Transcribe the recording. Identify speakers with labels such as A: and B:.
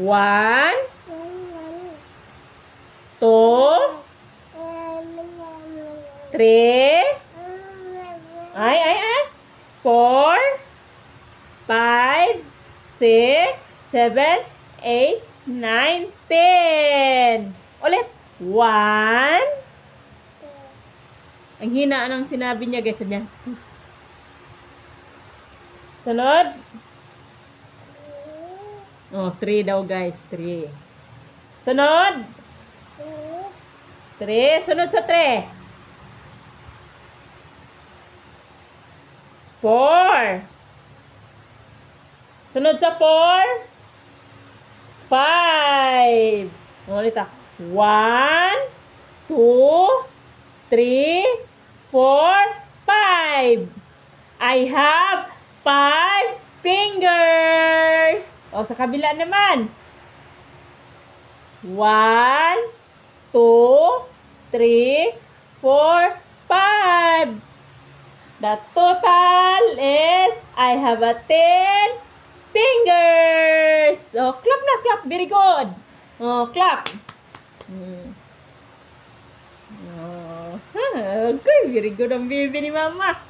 A: One, two, three, ay, ay, ay, four, five, six, seven, eight, nine, ten. Ulit. One. Ang hina ng sinabi niya, guys. Sabi niya. Sunod. Oh, three daw, guys. Three. Sunod. Three. Sunod sa three. Four. Sunod sa four. Five. Ulit ah. One, two, three, four, five. I have five fingers. O, sa kabila naman. One, two, three, four, five. The total is I have a 10 fingers. Oh, clap na, clap. Very good. Oh, clap. Hmm. Oh, okay, very good ang baby ni mama.